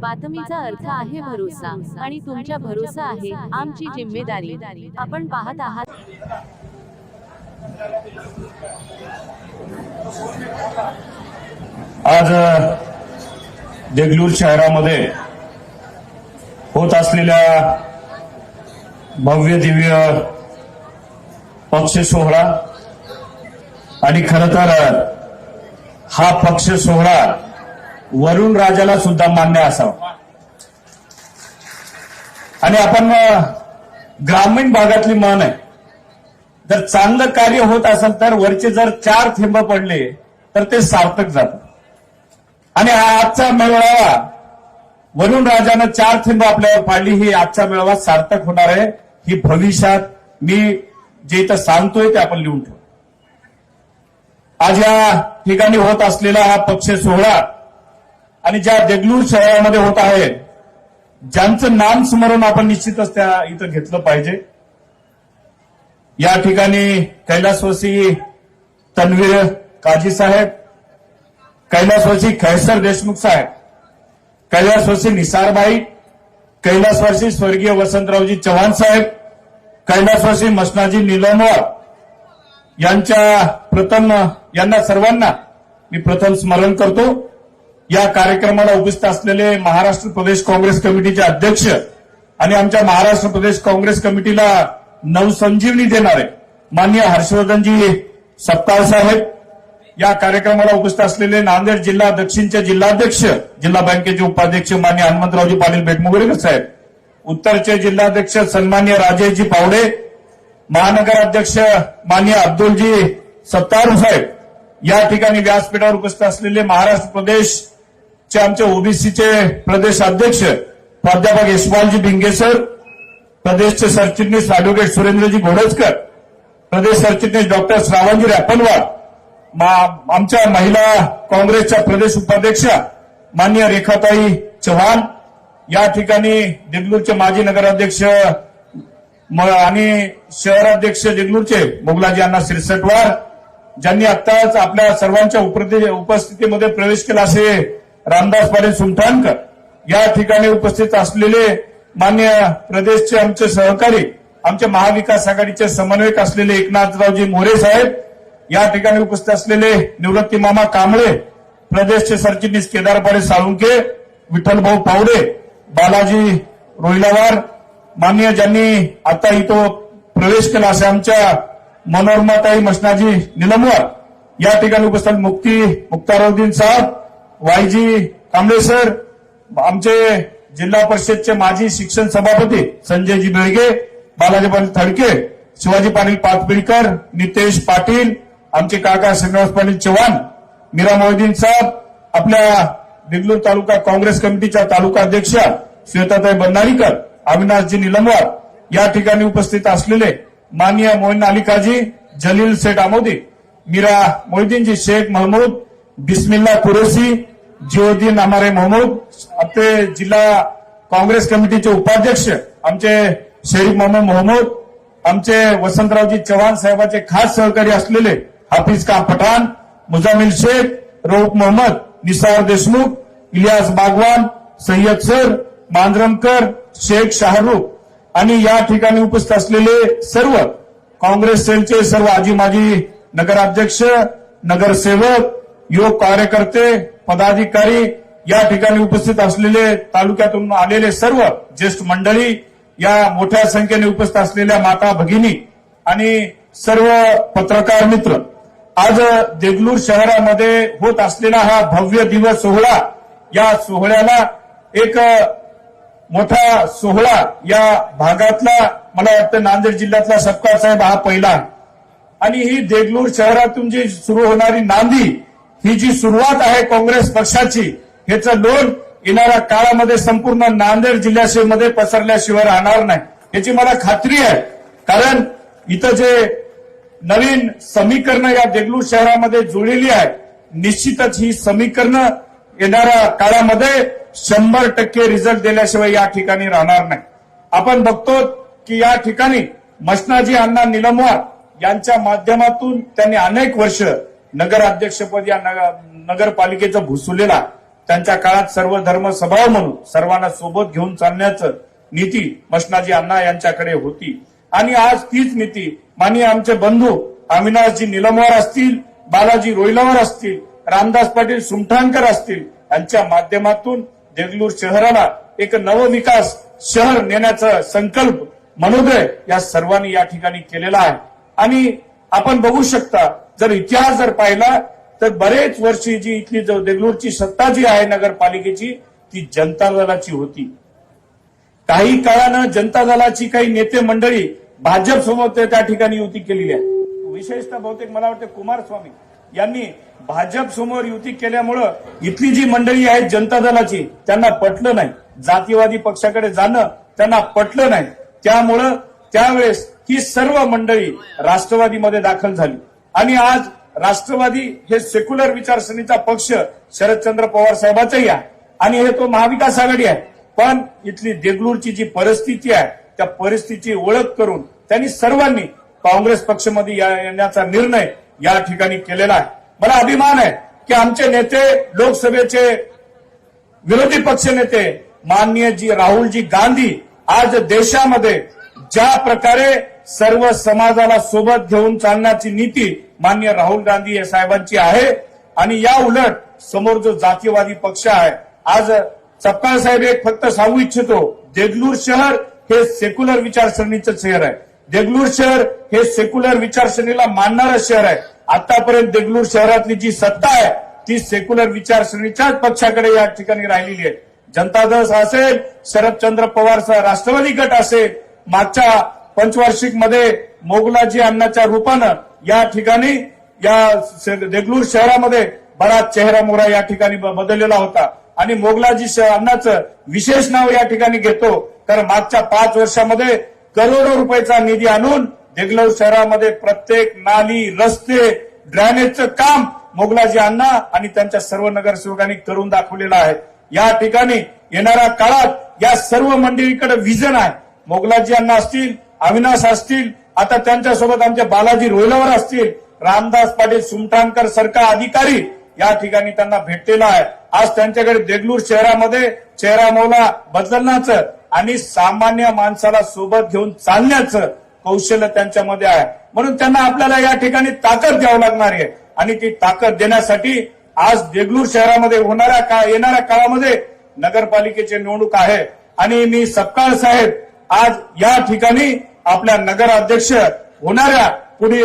बातमीचा अर्थ आहे भरोसा आणि तुमच्या भरोसा आहे आमची जिम्मेदारी. आपण पाहत आहात. आज देगलूर शहरामध्ये होत असलेल्या भव्य दिव्य पक्ष सोहळा. आणि खर तर हा पक्ष सोहळा वरुण राजाला सुद्धा मान्य असावं. आणि आपण ग्रामीण भागातली मान आहे. जर चांगलं कार्य होत असेल तर वरचे जर चार थेंब पडले तर ते सार्थक जातं. आणि हा आजचा मेळावा वरुण राजानं चार थेंब आपल्यावर पाडली ही आजचा मेळावा सार्थक होणार आहे. ही भविष्यात मी जे इथं सांगतोय ते आपण लिहून ठेवू. आज या ठिकाणी होत असलेला हा पक्ष सोहळा आणि ज्या देगलूर शहरामध्ये होत आहे ज्यांचं नाम स्मरण आपण निश्चितच त्या इथं घेतलं पाहिजे. या ठिकाणी कैलासवासी तन्वीर काजी साहेब कैलासवासी खैसर देशमुख साहेब कैलासवासी निसारबाई कैलासवासी स्वर्गीय वसंतरावजी चव्हाण साहेब कैलासवासी मसनाजी निलमवार यांच्या प्रथम यांना सर्वांना मी प्रथम स्मरण करतो. या कार्यक्रमाला उपस्थित असलेले महाराष्ट्र प्रदेश काँग्रेस कमिटीचे अध्यक्ष आणि आमच्या महाराष्ट्र प्रदेश काँग्रेस कमिटीला नवसंजीवनी देणारे माननीय हर्षवर्धनजी सत्तार साहेब या कार्यक्रमाला उपस्थित असलेले नांदेड जिल्हा दक्षिणचे जिल्हाध्यक्ष जिल्हा बँकेचे उपाध्यक्ष मान्य हनुमंतरावजी पाटील बेटमुगुरेकर साहेब उत्तरचे जिल्हाध्यक्ष सन्मान्य राजेशजी पावडे महानगर अध्यक्ष मान्य अब्दुलजी सत्तारू साहेब या ठिकाणी व्यासपीठावर उपस्थित असलेले महाराष्ट्र प्रदेश चे आमचे ओबीसीचे प्रदेश अध्यक्ष प्राध्यापक यशपालजी भिंगेसर प्रदेशचे सरचिटणीस अॅडव्होकेट सुरेंद्रजी घोडजकर प्रदेश सरचिटणीस डॉक्टर श्रावणजी रॅपनवार आमच्या महिला काँग्रेसच्या प्रदेश उपाध्यक्षा मान्य रेखाताई चव्हाण या ठिकाणी देगलूरचे माजी नगराध्यक्ष आणि शहराध्यक्ष देगलूरचे मोगलाजी अण्णा सिरसटवार ज्यांनी आत्ताच आपल्या सर्वांच्या उपस्थितीमध्ये प्रवेश केला असे रामदास पाटील सुमठाणकर या ठिकाणी उपस्थित असलेले मान्य प्रदेशचे आमचे सहकारी आमचे महाविकास आघाडीचे समन्वयक असलेले एकनाथरावजी मोरे साहेब या ठिकाणी उपस्थित असलेले निवृत्ती मामा कांबळे प्रदेशचे सरचिटणीस केदारपाडे साळुंके विठ्ठलभाऊ पावडे बालाजी रोहिलावार मान्य ज्यांनी आता इथं प्रवेश केला असे आमच्या मनोरमाताई मसनाजी निलमवार या ठिकाणी उपस्थित मुक्ती मुक्तारुद्दीन साहेब वायजी कांबळे सर आमचे जिल्हा परिषदचे माजी शिक्षण सभापती संजयजी बेळगे बालाजी पाटील थडके शिवाजी पाटील पाचपिळकर नितेश पाटील आमचे काका श्रीनिवास पाटील चव्हाण मीरा मोहिदीन साहेब आपल्या देगलूर तालुका काँग्रेस कमिटीच्या तालुका अध्यक्षा श्वेताताई बंधारीकर अविनाशजी निलंबवार या ठिकाणी उपस्थित असलेले माननीय मोहिन अलिकाजी जलील शेठ आमोदी मीरा मोहिदीनजी शेख महमूद बिस्मिल्ला कुरेशी जिओद्दीन अमारे महमूद आपले जिल्हा काँग्रेस कमिटीचे उपाध्यक्ष आमचे शरीफ मोहम्मद मोहम्मद आमचे वसंतरावजी चव्हाण साहेबांचे खास सहकारी असलेले हाफिज खान पठाण मुजामिल शेख रौफ मोहम्मद निसार देशमुख इलियास बागवान सय्यद सर मांजरमकर शेख शाहरुख आणि या ठिकाणी उपस्थित असलेले सर्व काँग्रेस सेलचे सर्व आजी माजी नगराध्यक्ष नगरसेवक युवक कार्यकर्ते पदाधिकारी या ठिकाणी उपस्थित असलेले तालुक्यातून आलेले सर्व ज्येष्ठ मंडळी या मोठ्या संख्येने उपस्थित असलेल्या माता भगिनी आणि सर्व पत्रकार मित्र. आज देगलूर शहरामध्ये होत असलेला हा भव्य दिवस सोहळा या सोहळ्याला एक मोठा सोहळा या भागातला मला वाटतं नांदेड जिल्ह्यातला सपकाळ साहेब हा पहिला. आणि ही देगलूर शहरातून जी सुरू होणारी नांदी ही जी सुरुवात आहे काँग्रेस पक्षाची ह्याचं लोन येणाऱ्या काळामध्ये संपूर्ण नांदेड जिल्ह्यामध्ये पसरल्याशिवाय राहणार नाही. याची मला खात्री आहे. कारण इथं जे नवीन समीकरणं या देगलूर शहरामध्ये जुळलेली आहेत निश्चितच ही समीकरणं येणाऱ्या काळामध्ये शंभर टक्के रिझल्ट दिल्याशिवाय या ठिकाणी राहणार नाही. आपण बघतो की या ठिकाणी मशनाजी अण्णा निलमवार यांच्या माध्यमातून त्यांनी अनेक वर्ष नगराध्यक्षपद या नगरपालिकेचं भुसुलेला त्यांच्या काळात सर्व धर्म स्वभाव म्हणून सर्वांना सोबत घेऊन चालण्याचं नीती मशनाजी अण्णा यांच्याकडे होती. आणि आज तीच नीती माननीय आमचे बंधू अविनाशजी निलमवार असतील बालाजी रोहिलावर असतील रामदास पाटील सुमठाणकर असतील यांच्या माध्यमातून देगलूर शहराला एक नवविकास शहर नेण्याचा संकल्प मनोदय या सर्वांनी या ठिकाणी केलेला आहे. आणि आपण बघू शकता जर इतिहास जर पाहिला तर बरेच वर्षी जी इथली देगलूरची सत्ता जी आहे नगरपालिकेची ती जनता दलाची होती. काही काळानं जनता दलाची काही नेते मंडळी भाजप सोबत त्या ठिकाणी युती केलेली आहे. विशेषतः बहुतेक मला वाटतं कुमारस्वामी यांनी भाजप समोर युती केल्यामुळं इथली जी मंडळी आहे जनता दलाची त्यांना पटलं नाही. जातीवादी पक्षाकडे जाणं त्यांना पटलं नाही. त्यामुळं त्यावेळेस ही सर्व मंडळी राष्ट्रवादीमध्ये दाखल झाली. आणि आज राष्ट्रवादी हे सेक्युलर विचारसरणीचा पक्ष शरदचंद्र पवार साहेबाचाही आहे. आणि हे तो महाविकास आघाडी आहे. पण इथली देगलूरची जी परिस्थिती आहे त्या परिस्थितीची ओळख करून त्यांनी सर्वांनी काँग्रेस पक्षामध्ये या- येण्याचा निर्णय या ठिकाणी केलेला आहे. मला अभिमान आहे की आमचे नेते लोकसभेचे विरोधी पक्ष नेते माननीय जी राहुलजी गांधी आज देशामध्ये ज्या प्रकारे सर्व समाजाला सोबत घेऊन चालण्याची नीती मान्य राहुल गांधी साहेबांची आहे. आणि या उलट समोर जो जातीवादी पक्ष आहे आज सपकाळ साहेब एक फक्त सांगू इच्छितो देगलूर शहर हे सेक्युलर विचारसरणीचं शहर आहे. देगलूर शहर हे सेक्युलर विचारसरणीला मानणारं शहर आहे. आतापर्यंत देगलूर शहरातली जी सत्ता आहे ती सेक्युलर विचारसरणीच्याच पक्षाकडे या ठिकाणी राहिलेली आहे. जनता दल असेल शरदचंद्र पवारचा राष्ट्रवादी गट असेल मागच्या पंचवार्षिकमध्ये मोगलाजी अण्णाच्या रूपानं या ठिकाणी या देगलूर शहरामध्ये बराच चेहरा मोहरा या ठिकाणी बदललेला होता. आणि मोगलाजी श- अण्णाचं विशेष नाव या ठिकाणी घेतो. कारण मागच्या पाच वर्षामध्ये करोडो रुपयाचा निधी आणून देगलूर शहरामध्ये प्रत्येक नाली रस्ते ड्रॅनेजचं काम मोगलाजी अण्णा आणि त्यांच्या सर्व नगरसेवकांनी करून दाखवलेलं आहे. या ठिकाणी येणाऱ्या काळात या सर्व मंडळीकडे विजन आहे. मोगलाजी अण्णा असतील अविनाश असतील आता त्यांच्यासोबत आमचे बालाजी रोहिलावर असतील. रामदास पाटील सुमठाणकर सरकार अधिकारी या ठिकाणी त्यांना भेटलेला आहे. आज त्यांच्याकडे देगलूर शहरामध्ये चेहरा मौला बदलण्याचं आणि सामान्य माणसाला सोबत घेऊन चालण्याचं कौशल्य त्यांच्यामध्ये आहे. म्हणून त्यांना आपल्याला या ठिकाणी ताकद द्यावं लागणार आहे. आणि ती ताकद देण्यासाठी आज देगलूर शहरामध्ये होणाऱ्या का येणाऱ्या काळामध्ये नगरपालिकेची निवडणूक आहे. आणि मी सपकाळ साहेब आज या ठिकाणी आपल्या नगराध्यक्ष होणाऱ्या पुढे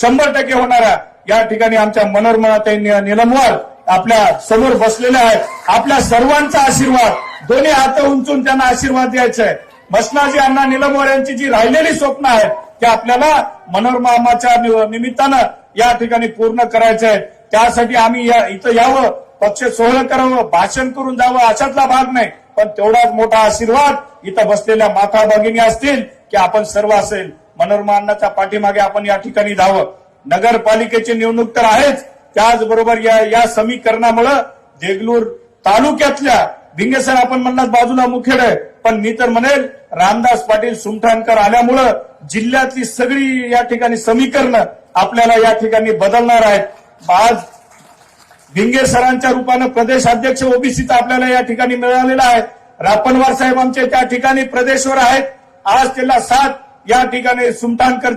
शंभर टक्के होणाऱ्या या ठिकाणी आमच्या मनोरमनाताई निलमवार आपल्यासमोर बसलेल्या आहेत. आपल्या सर्वांचा आशीर्वाद दोन्ही हात उंचून त्यांना आशीर्वाद द्यायचा आहे. मसनाजी अण्णा निलमवार यांची जी राहिलेली स्वप्न आहेत ते आपल्याला मनोरमाच्या निमित्तानं या ठिकाणी पूर्ण करायचं आहे. त्यासाठी आम्ही या इथं यावं पक्ष सोहळं करावं भाषण करून जावं अशातला भाग नाही. पण तेवढाच मोठा आशीर्वाद इथं बसलेल्या माता भगिनी असतील की आपण सर्व असेल. मनोरमा अन्नाच्या पाठीमागे आपण या ठिकाणी जावं. नगरपालिकेची निवडणूक तर आहेच. त्याचबरोबर या या समीकरणामुळं देगलूर तालुक्यातल्या भिंगेसर आपण म्हणणार बाजूला मुखेड आहे. पण मी तर म्हणेल रामदास पाटील सुमठाणकर आल्यामुळं जिल्ह्यातली सगळी या ठिकाणी समीकरणं आपल्याला या ठिकाणी बदलणार आहेत. आज भिंगे सरांच्या रूपानं प्रदेश अध्यक्ष ओबीसीचा आपल्याला या ठिकाणी मिळालेला आहे. रापणवार साहेब आमचे त्या ठिकाणी प्रदेशवर आहेत. आज त्याला साथ या ठिकाणी सुमठाणकर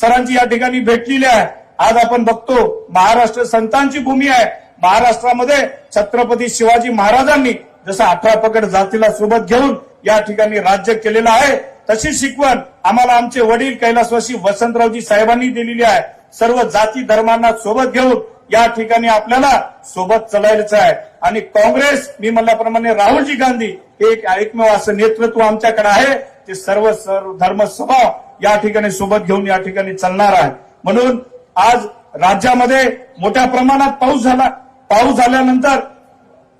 सरांची या ठिकाणी भेटलेली आहे. आज आपण बघतो महाराष्ट्र संतांची भूमी आहे. महाराष्ट्रामध्ये छत्रपती शिवाजी महाराजांनी जसं अठरा पकड जातीला सोबत घेऊन या ठिकाणी राज्य केलेलं आहे तशी शिकवण आम्हाला आमचे वडील कैलासवासी वसंतरावजी साहेबांनी दिलेली आहे. सर्व जाती धर्मांना सोबत घेऊन या ठिकाणी आपल्याला सोबत चालायचं आहे. आणि काँग्रेस मी म्हणल्याप्रमाणे राहुलजी गांधी हे एक एकमेव असं नेतृत्व आमच्याकडे आहे. ते सर्व सर्व धर्म स्वभाव या ठिकाणी सोबत घेऊन या ठिकाणी चालणार आहे. म्हणून आज राज्यामध्ये मोठ्या प्रमाणात पाऊस झाला. पाऊस झाल्यानंतर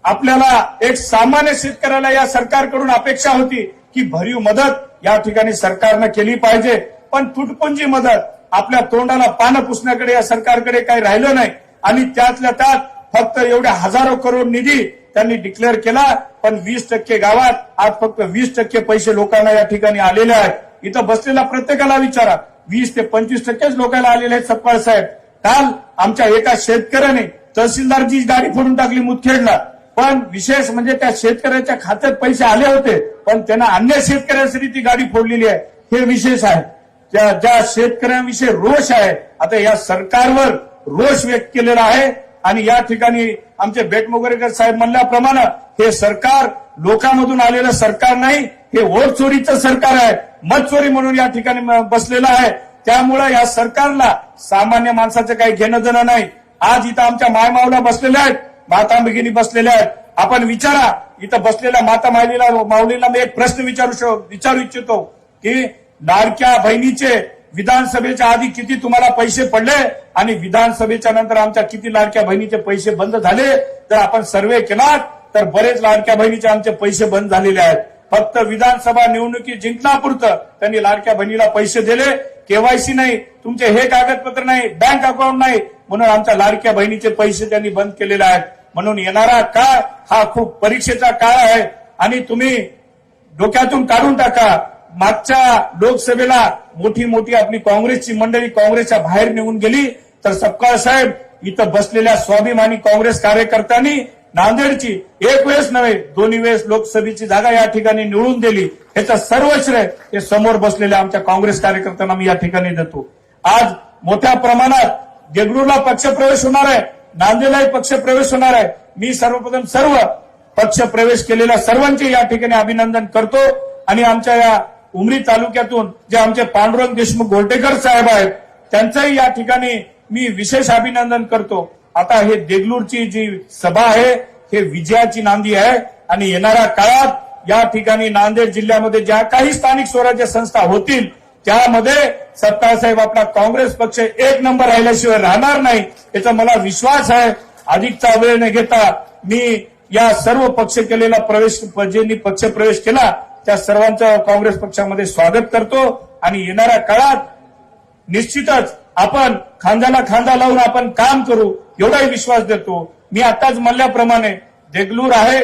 आपल्याला एक सामान्य शेतकऱ्याला या सरकारकडून अपेक्षा होती की भरीव मदत या ठिकाणी सरकारनं केली पाहिजे. पण तुटपुंजी मदत आपल्या तोंडाला पानं पुसण्याकडे या सरकारकडे काही राहिलं नाही. आणि त्यातल्या त्यात फक्त एवढ्या हजारो करोड निधी त्यांनी डिक्लेअर केला पण वीस टक्के गावात आज फक्त वीस टक्के पैसे लोकांना या ठिकाणी आलेले आहेत. इथं बसलेल्या प्रत्येकाला विचारा. वीस ते पंचवीस टक्केच लोकांना आलेले आहेत सपकाळ साहेब. काल आमच्या एका शेतकऱ्याने तहसीलदारची गाडी फोडून टाकली मुदखेडला. पण विशेष म्हणजे त्या शेतकऱ्याच्या खात्यात पैसे आले होते पण त्यांना अन्य शेतकऱ्यांसाठी ती गाडी फोडलेली आहे. हे विशेष आहे. ज्या शेतकऱ्यांविषयी रोष आहे आता या सरकारवर रोष व्यक्त केलेला आहे. आणि या ठिकाणी आमचे बेटमोगरेकर साहेब म्हणल्याप्रमाणे हे सरकार लोकांमधून आलेलं सरकार नाही हे वोट चोरीचं सरकार आहे. मत चोरी म्हणून या ठिकाणी बसलेलं आहे. त्यामुळे या सरकारला सामान्य माणसाचं काही घेणं देणं नाही. आज इथं आमच्या मायमावला बसलेल्या आहेत माता भगिनी बसलेल्या आहेत. आपण विचारा इथं बसलेल्या माता मायलीला माऊलीला मी एक प्रश्न विचारू शक- विचारू इच्छितो की लाडक्या बहिणीचे विधानसभेच्या आधी किती तुम्हाला पैसे पडले आणि विधानसभेच्या नंतर आमच्या किती लाडक्या बहिणीचे पैसे बंद झाले जर आपण सर्वे केलात तर बरेच लाडक्या बहिणीचे आमचे पैसे बंद झालेले आहेत. फक्त विधानसभा निवडणुकी जिंकण्यापुरतं त्यांनी लाडक्या बहिणीला पैसे दिले. केवायसी नाही तुमचे हे कागदपत्र नाही बँक अकाउंट नाही म्हणून आमच्या लाडक्या बहिणीचे पैसे त्यांनी बंद केलेले आहेत. म्हणून येणारा काळ हा खूप परीक्षेचा काळ आहे आणि तुम्ही डोक्यातून काढून टाका. मागच्या लोकसभेला मोठी मोठी आपली काँग्रेसची मंडळी काँग्रेसच्या बाहेर निघून गेली तर सपकाळ साहेब इथं बसलेल्या स्वाभिमानी काँग्रेस कार्यकर्त्यांनी नांदेडची एक वेळेस नव्हे दोन्ही वेळेस लोकसभेची जागा या ठिकाणी निवडून दिली. याचं सर्व श्रेय हे समोर बसलेल्या आमच्या काँग्रेस कार्यकर्त्यांना मी या ठिकाणी देतो. आज मोठ्या प्रमाणात देगलूरला पक्षप्रवेश होणार आहे नांदेडलाही पक्षप्रवेश होणार आहे. मी सर्वप्रथम सर्व पक्ष प्रवेश केलेल्या सर्वांचे या ठिकाणी अभिनंदन करतो आणि आमच्या या उमरी तालुक्यातून जे आमचे पांडुरंग देशमुख गोलटेकर साहेब आहेत त्यांचंही या ठिकाणी मी विशेष अभिनंदन करतो. आता हे देगलूरची जी सभा आहे हे विजयाची नांदी आहे आणि येणाऱ्या काळात या ठिकाणी नांदेड जिल्ह्यामध्ये ज्या काही स्थानिक स्वराज्य संस्था होतील त्यामध्ये सत्तासाहेब आपला काँग्रेस पक्ष एक नंबर राहिल्याशिवाय राहणार नाही याचा मला विश्वास आहे. अधिकचा वेळ न घेता मी या सर्व पक्ष केलेला प्रवेश ज्यांनी पक्ष प्रवेश केला त्या सर्वांचं काँग्रेस पक्षामध्ये स्वागत करतो आणि येणाऱ्या काळात निश्चितच आपण खांद्याला खांदा लावून आपण काम करू एवढाही विश्वास देतो. मी आताच म्हणल्याप्रमाणे देगलूर आहे.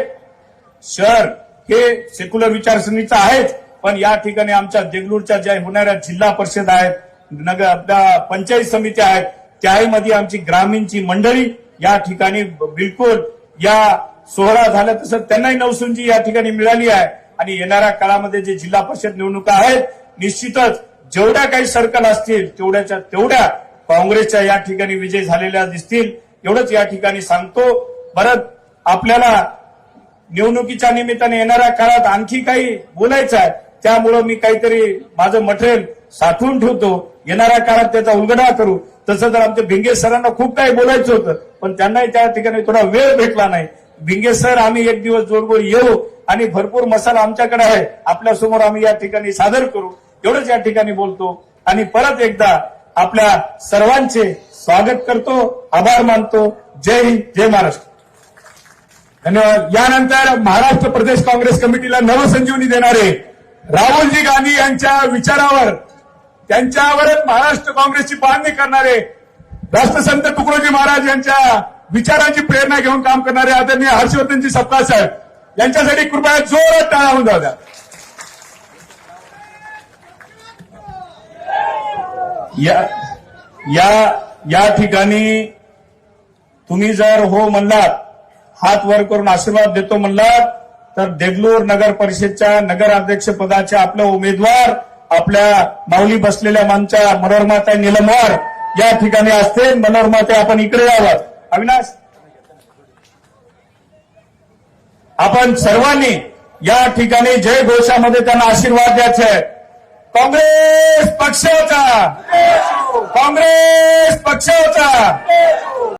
शहर हे सेक्युलर विचारसरणीचं आहेच पण या ठिकाणी आमच्या देगलूरच्या ज्या होणाऱ्या जिल्हा परिषद आहेत नगर आपल्या पंचायत समित्या आहेत त्याही मध्ये आमची ग्रामीणची मंडळी या ठिकाणी बिलकुल या सोहळा झाला. तसं त्यांनाही नवसुंजी या ठिकाणी मिळाली आहे. आणि येणाऱ्या काळामध्ये जे जिल्हा परिषद निवडणुका आहेत निश्चितच जेवढ्या काही सर्कल असतील तेवढ्याच्या तेवढ्या काँग्रेसच्या या ठिकाणी विजय झालेल्या दिसतील एवढंच या ठिकाणी सांगतो. परत आपल्याला निवडणुकीच्या निमित्ताने येणाऱ्या काळात आणखी काही बोलायचं आहे त्यामुळं मी काहीतरी माझं मटेरियल साठवून ठेवतो. येणाऱ्या काळात त्याचा उलगडा करू. तसं तर आमच्या भिंगे सरांना खूप काही बोलायचं होतं पण त्यांनाही त्या ठिकाणी थोडा वेळ भेटला नाही. भिंगे सर आम्ही एक दिवस जोडगोड येऊ आणि भरपूर मसाला आमच्याकडे आहे. आपल्यासमोर आम्ही या ठिकाणी सादर करू. एवढंच या ठिकाणी बोलतो. आणि परत एकदा आपल्या सर्वांचे स्वागत करतो आभार मानतो. जय हिंद जय महाराष्ट्र. धन्यवाद. यानंतर महाराष्ट्र प्रदेश काँग्रेस कमिटीला नवसंजीवनी देणारे राहुलजी गांधी यांच्या विचारावर त्यांच्यावरच महाराष्ट्र काँग्रेसची बांधणी करणारे राष्ट्रसंत तुकडोजी महाराज यांच्या विचारांची प्रेरणा घेऊन काम करणारे आदरणीय हर्षवर्धनजी सपकाळ साहेब यांच्यासाठी कृपया जोरात टाळा होऊन जाऊ द्या. या या या ठिकाणी तुम्ही जर हो म्हणलात हात वर करून आशीर्वाद देतो म्हणलात तर देगलूर नगर परिषदच्या नगर अध्यक्ष पदाचे आपले उमेदवार आपल्या माऊली बसलेल्या मानच्या मनोरमाता निलमवार या ठिकाणी असते मनोरमाते आपण इकडे यावं. अविनाश आपण सर्वांनी या ठिकाणी जय घोषामध्ये त्यांना आशीर्वाद द्यायचे आहे काँग्रेस पक्षाचा काँग्रेस पक्षाचा.